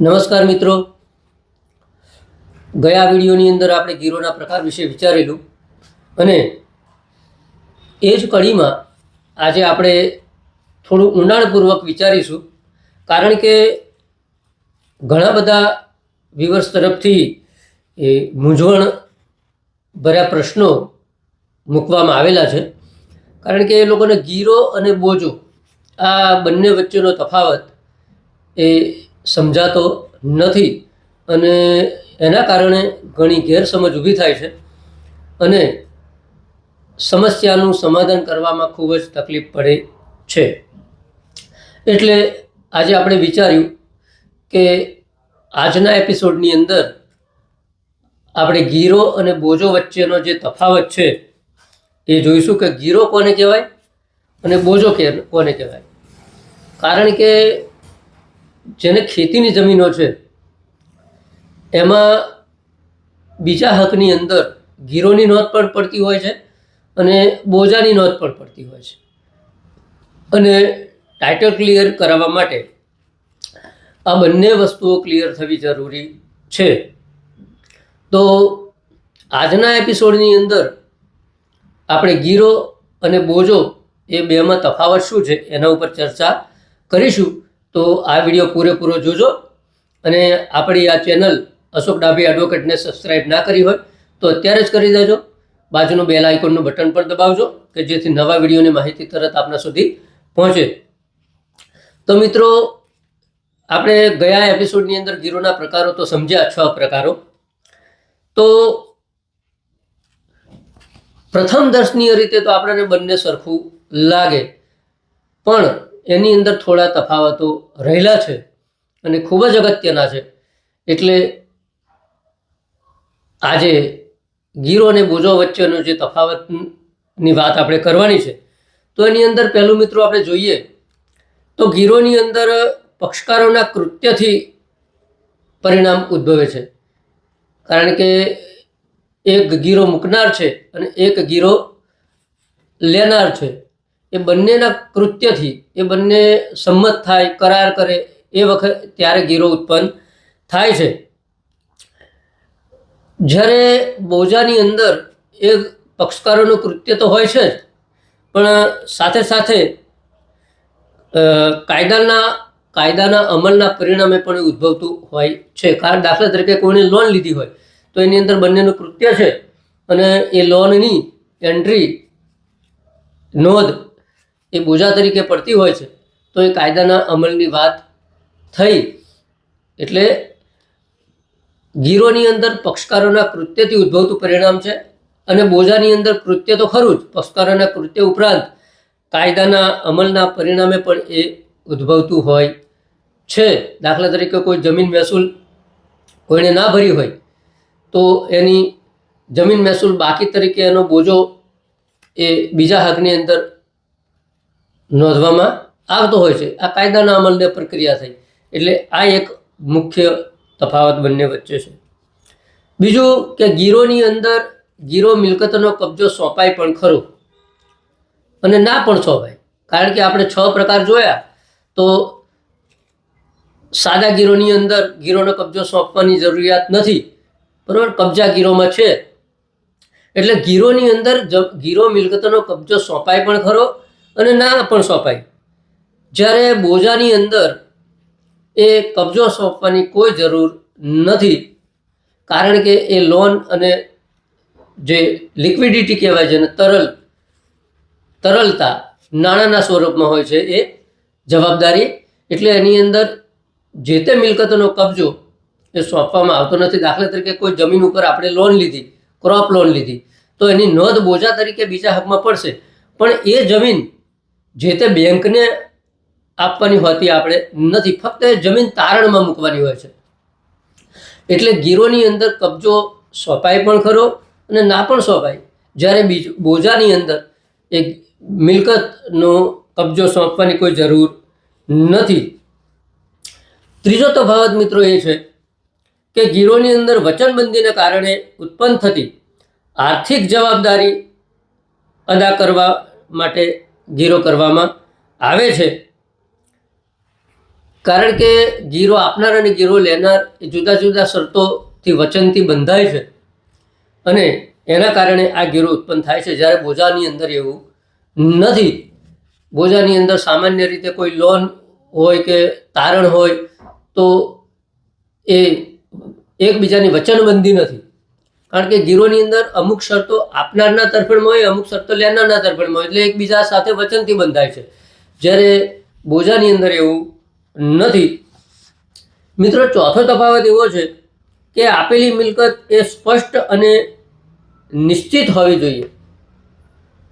નમસ્કાર મિત્રો. ગયા વિડીયોની અંદર આપણે ગીરોના પ્રકાર વિશે વિચારેલું અને એ જ કડીમાં આજે આપણે થોડું ઊંડાણપૂર્વક વિચારીશું. કારણ કે ઘણા બધા વિવર્સ તરફથી એ મૂંઝવણ ભર્યા પ્રશ્નો મૂકવામાં આવેલા છે. કારણ કે એ લોકોને ગીરો અને બોજો આ બંને વચ્ચેનો તફાવત એ સમજાતો નથી અને એના કારણે ઘણી ગેરસમજ ઊભી થાય છે અને સમસ્યાનું સમાધાન કરવામાં ખૂબ જ તકલીફ પડે છે. એટલે આજે આપણે વિચાર્યું કે આજના એપિસોડની અંદર આપણે ગીરો અને બોજો વચ્ચેનો જે તફાવત છે એ જોઈશું કે ગીરો કોને કહેવાય અને બોજો કોને કહેવાય? કારણ કે જેને ખેતીની જમીનો છે, એમાં બીજા હકની અંદર ગીરોની નોંધ પણ પડતી હોય છે અને બોજાની નોંધ પણ પડતી હોય છે. અને ટાઇટલ ક્લિયર કરાવવા માટે આ બંને વસ્તુઓ ક્લિયર થવી જરૂરી છે. તો આજના એપિસોડની અંદર આપણે ગીરો અને બોજો એ બેમાં તફાવત શું છે એના ઉપર ચર્ચા કરીશું. તો આ વીડિયો પૂરેપૂરો જોજો અને આપણી આ ચેનલ અશોક ડાભી એડવોકેટને સબસ્ક્રાઇબ ના કરી હોય તો અત્યારે જ કરી દેજો. બાજુનું બેલ આઇકોનનું બટન પણ દબાવજો કે જેથી નવા વિડીયોની માહિતી તરત આપના સુધી પહોંચે. તો મિત્રો, આપણે ગયા એપિસોડની અંદર ગીરોના પ્રકારો તો સમજ્યા છ પ્રકારો. તો પ્રથમ દર્શનીય રીતે તો આપણને બંને સરખું લાગે. પણ એની અંદર થોડા તફાવતો રહેલા છે અને ખૂબ જ અગત્યના છે. એટલે આજે ગીરો અને બોજો વચ્ચેનો જે તફાવતની વાત આપણે કરવાની છે, તો એની અંદર પહેલું મિત્રો આપણે જોઈએ, તો ગીરોની અંદર પક્ષકારોના કૃત્યથી પરિણામ ઉદ્ભવે છે. કારણ કે એક ગીરો મૂકનાર છે અને એક ગીરો લેનાર છે. એ બંનેના કૃત્યથી, એ બંને સંમત થાય, કરાર કરે, એ વખત ત્યારે ગીરો ઉત્પન્ન થાય છે. જ્યારે બોજાની અંદર એ પક્ષકારોનું કૃત્ય તો હોય છે જ, પણ સાથે સાથે કાયદાના કાયદાના અમલના પરિણામે પણ ઉદ્ભવતું હોય છે. કારણ દાખલા તરીકે કોઈને લોન લીધી હોય, તો એની અંદર બંનેનું કૃત્ય છે. અને એ લોનની એન્ટ્રી નોંધ એ બોજા તરીકે પડતી હોય છે, તો એ કાયદાના અમલની વાત થઈ. એટલે ગીરોની અંદર પક્ષકારોના કૃત્યથી ઉદ્ભવતું પરિણામ છે અને બોજાની અંદર કૃત્ય તો ખરું જ, પક્ષકારોના કૃત્ય ઉપરાંત કાયદાના અમલના પરિણામે પણ એ ઉદ્ભવતું હોય છે. દાખલા તરીકે કોઈ જમીન મહેસૂલ કોઈને ના ભરી હોય, તો એની જમીન મહેસૂલ બાકી તરીકે એનો બોજો એ બીજા હકની અંદર નોંધવામાં આવતો હોય છે. આ કાયદાના અમલને પ્રક્રિયા થઈ. એટલે આ એક મુખ્ય તફાવત બંને વચ્ચે છે. બીજું કે ગીરોની અંદર ગીરો મિલકતનો કબજો સોંપાય પણ ખરો. અને ના પણ સોંપાય. કારણ કે આપણે છ પ્રકાર જોયા, તો સાદા ગીરોની અંદર ગીરોનો કબજો સોંપવાની જરૂરિયાત નથી. બરાબર? કબજા ગીરોમાં છે. એટલે ગીરોની અંદર ગીરો મિલકતનો કબજો સોંપાય પણ ખરો અને ના પણ સોંપાય. જ્યારે બોજાની અંદર એ કબજો સોંપવાની કોઈ જરૂર નથી, કારણ કે એ લોન અને જે લિક્વિડિટી કહેવાય છે ને તરલ, તરલતા નાણાંના સ્વરૂપમાં હોય છે એ જવાબદારી. એટલે એની અંદર જે તે મિલકતોનો કબજો એ સોંપવામાં આવતો નથી. દાખલા તરીકે કોઈ જમીન ઉપર આપણે લોન લીધી, ક્રોપ લોન લીધી, તો એની નોંધ બોજા તરીકે બીજા હકમાં પડશે. પણ એ જમીન જે તે બેંકને આપવાની હોતી આપણે નથી. ફક્ત એ જમીન તારણમાં મૂકવાની હોય છે. એટલે ગીરોની અંદર કબજો સોંપાય પણ ખરો અને ના પણ સોંપાય. જ્યારે બીજું બોજાની અંદર એક મિલકતનો કબજો સોંપવાની કોઈ જરૂર નથી. ત્રીજો તફાવત મિત્રો એ છે કે ગીરોની અંદર વચનબંધીને કારણે ઉત્પન્ન થતી આર્થિક જવાબદારી અદા કરવા માટે ગીરો કરવામાં આવે છે. કારણ કે ગીરો આપનાર અને ગીરો લેનાર એ જુદા જુદા શરતોથી વચનથી બંધાય છે. અને એના કારણે આ ગીરો ઉત્પન્ન થાય છે. જ્યારે બોજાની અંદર એવું નથી. બોજાની અંદર સામાન્ય રીતે કોઈ લોન હોય કે તારણ હોય તો એ એકબીજાની વચનબંધી નથી. કારણ કે ગીરોની અંદર અમુક શરતો આપનારના તરફેણમાં હોય, અમુક શરતો લેનારના તરફેણમાં હોય. એટલે એકબીજા સાથે વચનથી બંધાય છે. જ્યારે બોજાની અંદર એવું નથી. મિત્રો, ચોથો તફાવત એવો છે કે આપેલી મિલકત એ સ્પષ્ટ અને નિશ્ચિત હોવી જોઈએ.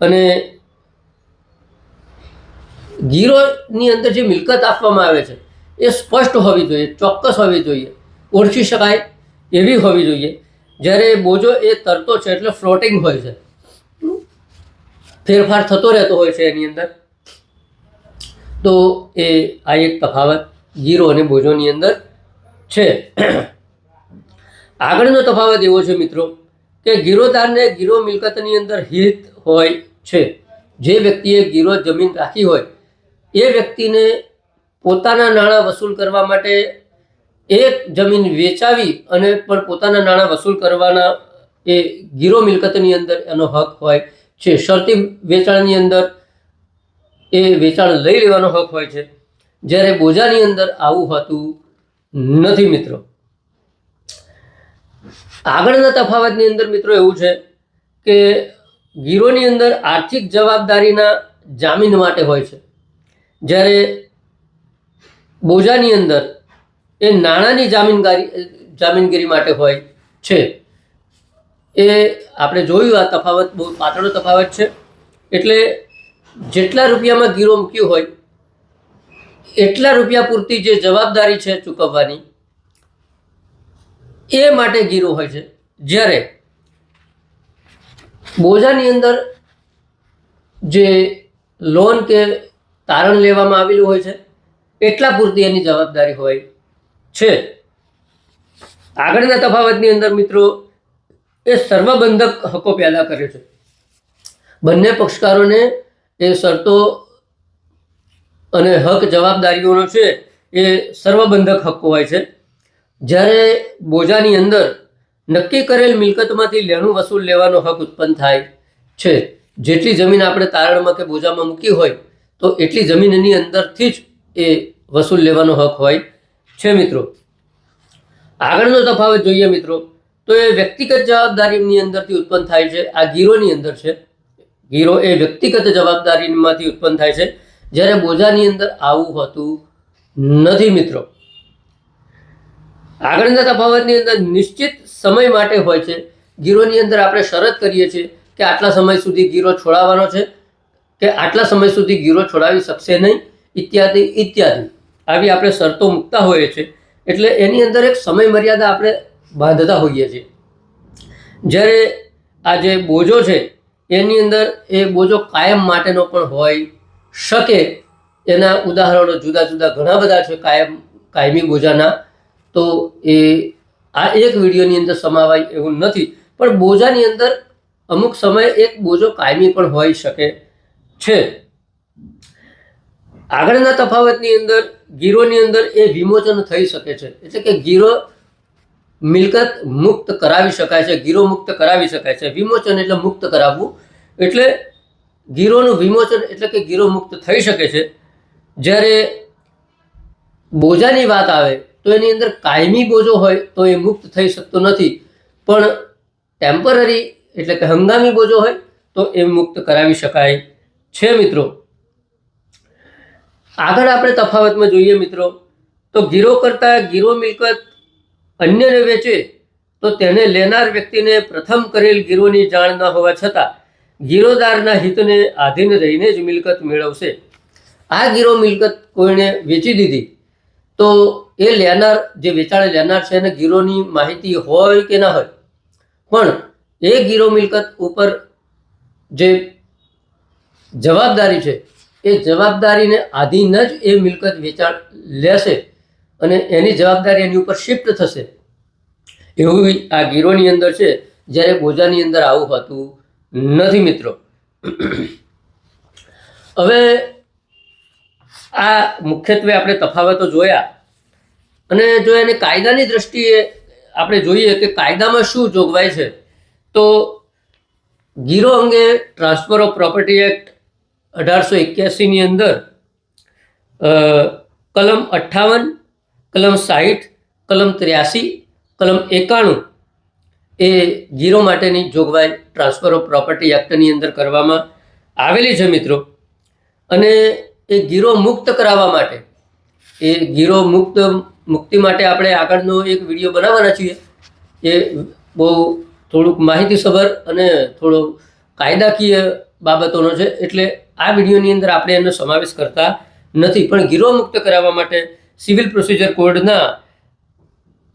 અને ગીરોની અંદર જે મિલકત આપવામાં આવે છે, એ સ્પષ્ટ હોવી જોઈએ, ચોક્કસ હોવી જોઈએ. ઓળખી શકાય એવી હોવી જોઈએ. જ્યારે બોજો એ તરતો છે એટલે ફ્લોટિંગ હોય છે. ફેરફાર થતો રહેતો હોય છે એની અંદર. તો એ આ એક તફાવત ગીરો અને બોજોની અંદર છે. આગળનો તફાવત એવો છે મિત્રો કે ગીરોદારને ગીરો મિલકતની અંદર હિત હોય છે. જે વ્યક્તિએ ગીરો જમીન રાખી હોય, એ વ્યક્તિને પોતાના નાણાં વસૂલ કરવા માટે એક જમીન વેચાવી અને પણ પોતાના નાણાં વસૂલ કરવાના એ ગીરો મિલકતની અંદર એનો હક હોય છે. શરતી વેચાણની અંદર એ વેચાણ લઈ લેવાનો હક હોય છે. જ્યારે બોજાની અંદર આવું હોતું નથી મિત્રો. આગળના તફાવતની અંદર મિત્રો એવું છે કે ગીરોની અંદર આર્થિક જવાબદારીના જામીન માટે હોય છે. જ્યારે બોજાની અંદર એ નાણાંની જામીનગારી જામીનગીરી માટે હોય છે. એ આપણે જોયું આ તફાવત, બહુ પાતળો તફાવત છે. એટલે જેટલા રૂપિયામાં ગીરો મૂક્યું હોય, એટલા રૂપિયા પૂરતી જે જવાબદારી છે ચૂકવવાની, એ માટે ગીરો હોય છે. જ્યારે બોજાની અંદર જે લોન કે તારણ લેવામાં આવેલું હોય છે, એટલા પૂરતી એની જવાબદારી હોય છે. આગળના તફાવતની અંદર મિત્રો, એ સર્વબંધક હકો પેદા કરે છે. બંને પક્ષકારોને એ શરતો અને હક જવાબદારીઓનો છે, એ સર્વબંધક હક્કો હોય છે. જ્યારે બોજાની અંદર નક્કી કરેલ મિલકતમાંથી લેણું વસૂલ લેવાનો હક ઉત્પન્ન થાય છે, જેટલી જમીન આપણે તારણમાં કે બોજામાં મૂકી હોય, તો એટલી જમીનની અંદરથી જ એ વસૂલ લેવાનો હક હોય. છે મિત્રો? આગળનો તફાવત જોઈએ મિત્રો, તો એ વ્યક્તિગત જવાબદારીની અંદરથી ઉત્પન્ન થાય છે. આ ગીરોની અંદર છે. ગીરો એ વ્યક્તિગત જવાબદારીમાંથી ઉત્પન્ન થાય છે. જ્યારે બોજાની અંદર આવું હોતું નથી મિત્રો. આગળના તફાવતની અંદર નિશ્ચિત સમય માટે હોય છે. ગીરોની અંદર આપણે શરત કરીએ છીએ કે આટલા સમય સુધી ગીરો છોડાવવાનો છે, કે આટલા સમય સુધી ગીરો છોડાવી શકશે નહીં, ઇત્યાદિ ઇત્યાદિ. આવી આપણે શરતો મૂકતા હોઈએ છીએ, એટલે એની અંદર એક સમય મર્યાદા આપણે બાંધતા હોઈએ છીએ. જ્યારે આ જે બોજો છે, એની અંદર એ બોજો કાયમ માટેનો પણ હોય શકે, એના ઉદાહરણો જુદા જુદા ઘણા બધા છે કાયમ, કાયમી બોજાના. તો એ આ એક વિડીયોની અંદર સમાવાય એવું નથી, પણ બોજાની અંદર અમુક સમયે એક બોજો કાયમી પણ હોઈ શકે છે. આગળના તફાવતની અંદર, ગીરોની અંદર એ વિમોચન થઈ શકે છે. એટલે કે ગીરો મિલકત મુક્ત કરાવી શકાય છે, ગીરો મુક્ત કરાવી શકાય છે. વિમોચન એટલે મુક્ત કરાવવું. એટલે ગીરોનું વિમોચન એટલે કે ગીરો મુક્ત થઈ શકે છે. જ્યારે બોજાની વાત આવે, તો એની અંદર કાયમી બોજો હોય, તો એ મુક્ત થઈ શકતો નથી. પણ ટેમ્પરરી એટલે કે હંગામી બોજો હોય, તો એ મુક્ત કરાવી શકાય છે, મિત્રો. આગળ આપણે તફાવતમાં જોઈએ મિત્રો, તો ગીરો કરતાં ગીરો મિલકત અન્યને વેચે તો તેને લેનાર વ્યક્તિને પ્રથમ કરેલ ગીરોની જાણ ન હોવા છતાં ગીરોદારના હિતને આધીન રહીને જ મિલકત મેળવશે. આ ગીરો મિલકત કોઈને વેચી દીધી તો એ લેનાર, જે વેચાણે લેનાર છે એને ગીરોની માહિતી હોય કે ના હોય, પણ એ ગીરો મિલકત ઉપર જે જવાબદારી છે એ જવાબદારીને આધીન જ એ મિલકત વેચાણ લેશે અને એની જવાબદારી એની ઉપર શિફ્ટ થશે. એવું આ ગીરોની અંદર છે, જ્યારે બોજાની અંદર આવું હોતું નથી મિત્રો. હવે આ મુખ્યત્વે આપણે તફાવતો જોયા અને જો એને કાયદાની દ્રષ્ટિએ આપણે જોઈએ કે કાયદામાં શું જોગવાઈ છે, તો ગીરો અંગે ટ્રાન્સફર ઓફ પ્રોપર્ટી એક્ટ અઢારસો એક્યાસીની અંદર કલમ અઠ્ઠાવન, કલમ સાહીઠ, કલમ ત્ર્યાસી, કલમ એકાણું એ ગીરો માટેની જોગવાઈ ટ્રાન્સફર ઓફ પ્રોપર્ટી એક્ટની અંદર કરવામાં આવેલી છે મિત્રો. અને એ ગીરો મુક્ત કરાવવા માટે, એ ગીરો મુક્ત મુક્તિ માટે આપણે આગળનો એક વીડિયો બનાવવાના છીએ. એ બહુ થોડુંક માહિતીસભર અને થોડો કાયદાકીય બાબતોનો છે. એટલે આ વિડીયોની અંદર આપણે એનો સમાવેશ કરતા નથી, પણ ગીરો મુક્ત કરાવવા માટે સિવિલ પ્રોસિજર કોડના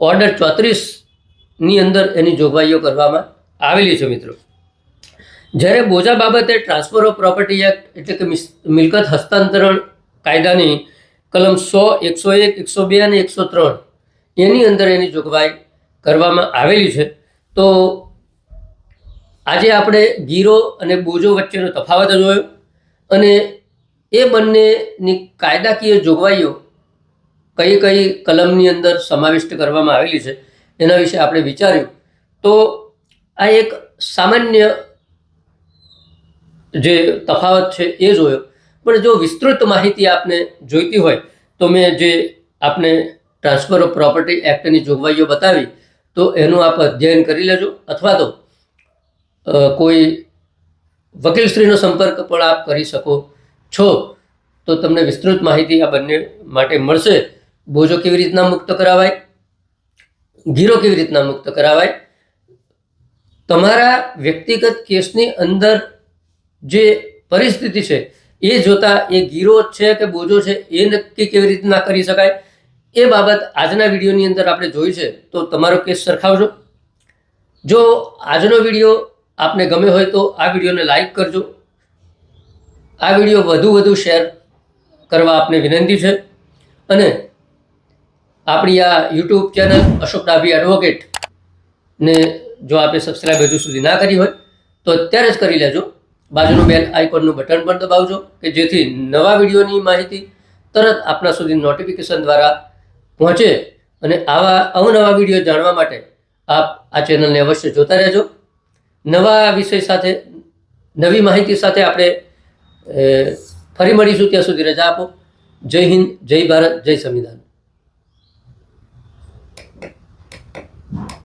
ઓર્ડર ચોત્રીસની અંદર એની જોગવાઈઓ કરવામાં આવેલી છે મિત્રો. જ્યારે બોજા બાબતે ટ્રાન્સફર ઓફ પ્રોપર્ટી એક્ટ એટલે કે મિલકત હસ્તાંતરણ કાયદાની કલમ સો, એકસો એક, એકસો બે અને એકસો ત્રણ એની અંદર એની જોગવાઈ કરવામાં આવેલી છે. તો આજે આપણે ગીરો અને બોજો વચ્ચેનો તફાવત જોયો. અને એ બંનેની કાયદાકીય જોગવાઈઓ કઈ કઈ કલમની અંદર સમાવિષ્ટ કરવામાં આવેલી છે, એના વિશે આપણે વિચાર્યું. તો આ એક સામાન્ય જે તફાવત છે એ જોયો. પણ જો વિસ્તૃત માહિતી આપને જોઈતી હોય, તો મેં જે આપને ટ્રાન્સફર ઓફ પ્રોપર્ટી એક્ટની જોગવાઈઓ બતાવી, તો એનું આપ અધ્યયન કરી લેજો. અથવા તો કોઈ વકીલશ્રીનો સંપર્ક પણ આપ કરી શકો છો. તો તમને વિસ્તૃત માહિતી આ બંને માટે મળશે. બોજો કેવી રીતના મુક્ત કરાવાય? ગીરો કેવી રીતના મુક્ત કરાવાય? તમારા વ્યક્તિગત કેસની અંદર જે પરિસ્થિતિ છે, એ જોતા એ ગીરો છે કે બોજો છે, એ નક્કી કેવી રીતના કરી શકાય? એ બાબત આજના વિડીયોની અંદર આપણે જોઈ છે. તો તમારો કેસ સરખાવજો. જો આજનો વીડિયો આપને ગમે હોય તો આ વિડીયોને લાઈક કરજો. આ વીડિયો વધુ વધુ શેર કરવા આપને વિનંતી છે. અને આપણી આ YouTube channel Ashok Dabhi advocate ને જો આપે સબસ્ક્રાઈબ હજુ સુધી ના કરી હોય, તો અત્યારે જ કરી લેજો. બાજુનું બેલ આઇકોનનું બટન પણ દબાવજો, કે જેથી નવા વિડીયોની માહિતી તરત આપના સુધી નોટિફિકેશન દ્વારા પહોંચે. અને આવા અવનવા વીડિયો જાણવા માટે આપ આ ચેનલને અવશ્ય જોતા રહેજો. નવા વિષય સાથે, નવી માહિતી સાથે આપણે ફરી મળીશું ત્યાં સુધી રજા આપો. જય હિન્દ, જય ભારત, જય સંવિધાન.